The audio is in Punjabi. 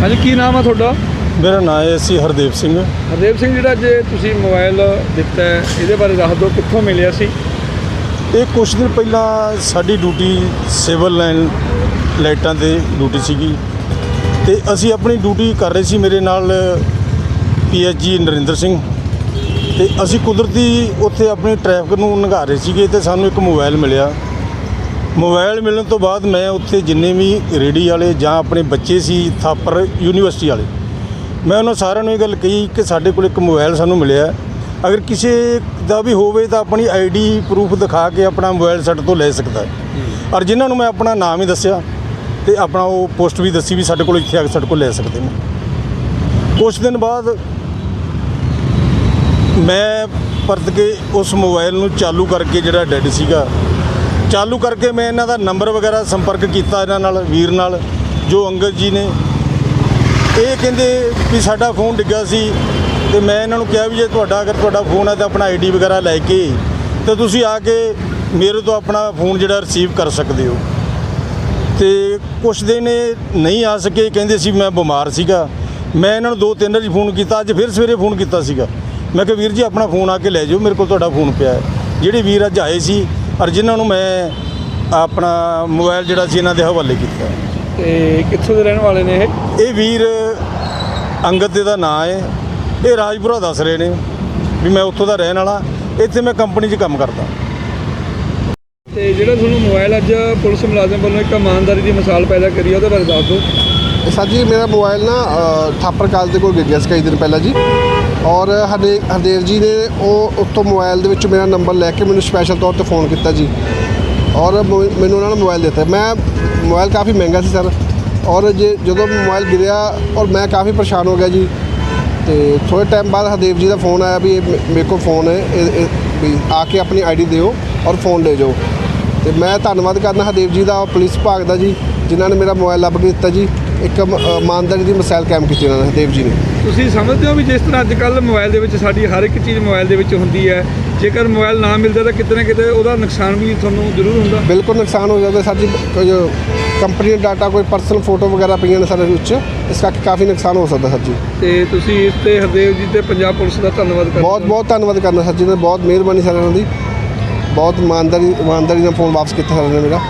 ਹਾਂਜੀ ਕੀ ਨਾਮ ਆ ਤੁਹਾਡਾ? ਮੇਰਾ ਨਾਮ ਹੈ ਸੀ ਹਰਦੇਵ ਸਿੰਘ। ਹਰਦੇਵ ਸਿੰਘ ਜਿਹੜਾ ਜੇ ਤੁਸੀਂ ਮੋਬਾਈਲ ਦਿੱਤਾ ਹੈ, ਇਹਦੇ ਬਾਰੇ ਦੱਸ ਦਿਓ ਕਿੱਥੋਂ ਮਿਲਿਆ ਸੀ? ਇਹ ਕੁਝ ਦਿਨ ਪਹਿਲਾਂ ਸਾਡੀ ਡਿਊਟੀ ਸਿਵਲ ਲਾਈਨ ਲਾਈਟਾਂ ਤੇ ਡਿਊਟੀ ਸੀਗੀ। ਤੇ ਅਸੀਂ ਆਪਣੀ ਡਿਊਟੀ ਕਰ ਰਹੇ ਸੀ ਮੇਰੇ ਨਾਲ ਪੀਐਚਜੀ ਨਰਿੰਦਰ ਸਿੰਘ। ਤੇ ਅਸੀਂ ਕੁਦਰਤੀ ਉੱਥੇ ਆਪਣੀ ਟ੍ਰੈਫਿਕ ਨੂੰ ਨਿਗਾਹ ਰਹੇ ਸੀਗੇ ਤੇ ਸਾਨੂੰ ਇੱਕ ਮੋਬਾਈਲ ਮਿਲਿਆ। ਮੋਬਾਈਲ ਮਿਲਣ ਤੋਂ ਬਾਅਦ ਮੈਂ ਉੱਥੇ ਜਿੰਨੇ ਵੀ ਰੇੜੀ ਵਾਲੇ ਜਾਂ ਆਪਣੇ ਬੱਚੇ ਸੀ, ਥਾਪਰ ਯੂਨੀਵਰਸਿਟੀ ਵਾਲੇ, ਮੈਂ ਉਹਨਾਂ ਸਾਰਿਆਂ ਨੂੰ ਇਹ ਗੱਲ ਕਹੀ ਕਿ ਸਾਡੇ ਕੋਲ ਇੱਕ ਮੋਬਾਈਲ ਸਾਨੂੰ ਮਿਲਿਆ ਅਗਰ ਕਿਸੇ ਦਾ ਵੀ ਹੋਵੇ ਤਾਂ ਆਪਣੀ ਆਈਡੀ ਪ੍ਰੂਫ ਦਿਖਾ ਕੇ ਆਪਣਾ ਮੋਬਾਈਲ ਸਾਡੇ ਤੋਂ ਲੈ ਸਕਦਾ ਹੈ। ਔਰ ਜਿਨ੍ਹਾਂ ਨੂੰ ਮੈਂ ਆਪਣਾ ਨਾਮ ਹੀ ਦੱਸਿਆ ਤੇ ਆਪਣਾ ਉਹ ਪੋਸਟ ਵੀ ਦੱਸੀ ਵੀ ਸਾਡੇ ਕੋਲ ਇੱਥੇ ਆ ਕੇ ਸਾਡੇ ਕੋਲ ਲੈ ਸਕਦੇ ਨੇ। ਕੁਝ ਦਿਨ ਬਾਅਦ ਮੈਂ ਪਰਤ ਕੇ ਉਸ ਮੋਬਾਈਲ ਨੂੰ ਚਾਲੂ ਕਰਕੇ ਜਿਹੜਾ ਡੈਡ ਸੀਗਾ ਚਾਲੂ ਕਰਕੇ ਮੈਂ ਇਹਨਾਂ ਦਾ ਨੰਬਰ ਵਗੈਰਾ ਸੰਪਰਕ ਕੀਤਾ ਇਹਨਾਂ ਨਾਲ, ਵੀਰ ਨਾਲ, ਜੋ ਅੰਗਦ ਜੀ ਨੇ। ਇਹ ਕਹਿੰਦੇ ਵੀ ਸਾਡਾ ਫੋਨ ਡਿੱਗਾ ਸੀ ਤੇ ਮੈਂ ਇਹਨਾਂ ਨੂੰ ਕਿਹਾ ਵੀ ਜੇ ਤੁਹਾਡਾ, ਅਗਰ ਤੁਹਾਡਾ ਫੋਨ ਹੈ ਤਾਂ ਆਪਣਾ ਆਈਡੀ ਵਗੈਰਾ ਲੈ ਕੇ ਤੇ ਤੁਸੀਂ ਆ ਕੇ ਮੇਰੇ ਤੋਂ ਆਪਣਾ ਫੋਨ ਜਿਹੜਾ ਰਿਸੀਵ ਕਰ ਸਕਦੇ ਹੋ। ਤੇ ਕੁਛ ਦਿਨ ਇਹ ਨਹੀਂ ਆ ਸਕੇ, ਕਹਿੰਦੇ ਸੀ ਮੈਂ ਬਿਮਾਰ ਸੀਗਾ। ਮੈਂ ਇਹਨਾਂ ਨੂੰ ਦੋ ਤਿੰਨ ਵਾਰੀ ਫੋਨ ਕੀਤਾ, ਅੱਜ ਫਿਰ ਸਵੇਰੇ ਫੋਨ ਕੀਤਾ ਸੀਗਾ। ਮੈਂ ਕਿਹਾ, ਵੀਰ ਜੀ ਆਪਣਾ ਫੋਨ ਆ ਕੇ ਲੈ ਜਾਓ, ਮੇਰੇ ਕੋਲ ਤੁਹਾਡਾ ਫੋਨ ਪਿਆ ਹੈ। ਜਿਹੜੇ ਵੀਰ ਅੱਜ ਆਏ ਸੀ ਔਰ ਜਿਨ੍ਹਾਂ ਨੂੰ ਮੈਂ ਆਪਣਾ ਮੋਬਾਈਲ ਜਿਹੜਾ ਸੀ ਇਹਨਾਂ ਦੇ ਹਵਾਲੇ ਕੀਤਾ ਤੇ ਕਿੱਥੋਂ ਦੇ ਰਹਿਣ ਵਾਲੇ ਨੇ ਇਹ? ਇਹ ਵੀਰ ਅੰਗਦ ਦੇ ਦਾ ਨਾਂ ਹੈ। ਇਹ ਰਾਜਪੁਰਾ ਦੱਸ ਰਹੇ ਨੇ ਵੀ ਮੈਂ ਉੱਥੋਂ ਦਾ ਰਹਿਣ ਵਾਲਾ। ਇੱਥੇ ਮੈਂ ਕੰਪਨੀ 'ਚ ਕੰਮ ਕਰਦਾ। ਤੇ ਜਿਹੜਾ ਤੁਹਾਨੂੰ ਮੋਬਾਈਲ ਅੱਜ ਪੁਲਿਸ ਮੁਲਾਜ਼ਮ ਵੱਲੋਂ ਇੱਕ ਇਮਾਨਦਾਰੀ ਦੀ ਮਿਸਾਲ ਪੈਦਾ ਕਰੀ ਹੈ ਉਹਦੇ ਬਾਰੇ ਦੱਸ ਦਿਓ। ਸਰ ਜੀ ਮੇਰਾ ਮੋਬਾਈਲ ਨਾ ਅ, ਥਾਪਰ ਕਾਲ ਦੇ ਕੋਲ ਗਿਰ ਸੀ ਕਈ ਦਿਨ ਪਹਿਲਾਂ ਜੀ। ਔਰ ਹਰਦੇ, ਹਰਦੇਵ ਜੀ ਨੇ ਉਹ ਉੱਥੋਂ ਮੋਬਾਈਲ ਦੇ ਵਿੱਚ ਮੇਰਾ ਨੰਬਰ ਲੈ ਕੇ ਮੈਨੂੰ ਸਪੈਸ਼ਲ ਤੌਰ ਤੇ ਫੋਨ ਕੀਤਾ ਜੀ। ਔਰ ਮੋ- ਮੈਨੂੰ ਉਹਨਾਂ ਨੇ ਮੋਬਾਈਲ ਦਿੱਤਾ। ਮੈਂ ਮੋਬਾਈਲ ਕਾਫੀ ਮਹਿੰਗਾ ਸੀ, ਸਰ। ਔਰ ਜੇ, ਜਦੋਂ ਮੋਬਾਈਲ ਗਿਰਿਆ ਔਰ ਮੈਂ ਕਾਫੀ ਪਰੇਸ਼ਾਨ ਹੋ ਗਿਆ ਜੀ। ਤੇ ਥੋੜੇ ਟਾਈਮ ਬਾਅਦ ਹਰਦੇਵ ਜੀ ਦਾ ਫੋਨ ਆਇਆ ਵੀ ਇਹ ਮੇ- ਮੇਰੇ ਕੋਲ ਫੋਨ ਹੈ, ਇਹ- ਵੀ ਆ ਕੇ ਆਪਣੀ ਆਈਡੀ ਦਿਓ ਔਰ ਫੋਨ ਲੈ ਜਾਓ। ਤੇ ਮੈਂ ਧੰਨਵਾਦ ਕਰਦਾ ਹਰਦੇਵ ਜੀ ਦਾ ਔਰ ਪੁਲਿਸ ਵਿਭਾਗ ਦਾ ਜੀ, ਜਿਨ੍ਹਾਂ ਨੇ ਮੇਰਾ ਮੋਬਾਈਲ ਲੱਭ ਕੇ ਦਿੱਤਾ ਜੀ। ਇੱਕ ਇਮਾਨਦਾਰੀ ਦੀ ਮਿਸਾਲ ਕਾਇਮ ਕੀਤੀ ਉਹਨਾਂ ਨੇ ਹਰਦੇਵ ਜੀ ਨੇ। ਤੁਸੀਂ ਸਮਝਦੇ ਹੋ ਵੀ ਜਿਸ ਤਰ੍ਹਾਂ ਅੱਜ ਕੱਲ ਮੋਬਾਈਲ ਦੇ ਵਿੱਚ ਸਾਡੀ ਹਰ ਇੱਕ ਚੀਜ਼ ਮੋਬਾਈਲ ਦੇ ਵਿੱਚ ਹੁੰਦੀ ਹੈ ਜੇਕਰ ਮੋਬਾਈਲ ਨਾ ਮਿਲਦਾ ਤਾਂ ਕਿਤੇ ਨਾ ਕਿਤੇ ਉਹਦਾ ਨੁਕਸਾਨ ਵੀ ਤੁਹਾਨੂੰ ਜ਼ਰੂਰ ਹੁੰਦਾ। ਬਿਲਕੁਲ ਨੁਕਸਾਨ ਹੋ ਜਾਂਦਾ ਸਰ ਜੀ ਕੋਈ ਕੰਪਨੀ ਦਾ ਡਾਟਾ ਕੋਈ ਪਰਸਨਲ ਫੋਟੋ ਵਗੈਰਾ ਪਈਆਂ ਨੇ ਸਾਡੇ ਵਿੱਚ ਇਸ ਕਰਕੇ ਕਾਫੀ ਨੁਕਸਾਨ ਹੋ ਸਕਦਾ ਸਰ ਜੀ। ਤੇ ਤੁਸੀਂ ਇਸ ਤੇ ਹਰਦੇਵ ਜੀ ਤੇ ਪੰਜਾਬ ਪੁਲਿਸ ਦਾ ਧੰਨਵਾਦ ਕਰਦੇ ਬਹੁਤ। ਬਹੁਤ ਧੰਨਵਾਦ ਕਰਨਾ ਸਰ ਜੀ ਨੇ ਬਹੁਤ ਮਿਹਰਬਾਨੀ ਸਰ ਇਹਨਾਂ ਦੀ। ਬਹੁਤ ਇਮਾਨਦਾਰੀ ਇਮਾਨਦਾਰੀ ਨਾਲ ਫੋਨ ਵਾਪਸ ਕੀਤਾ ਸਰ ਨੇ ਮੇਰਾ।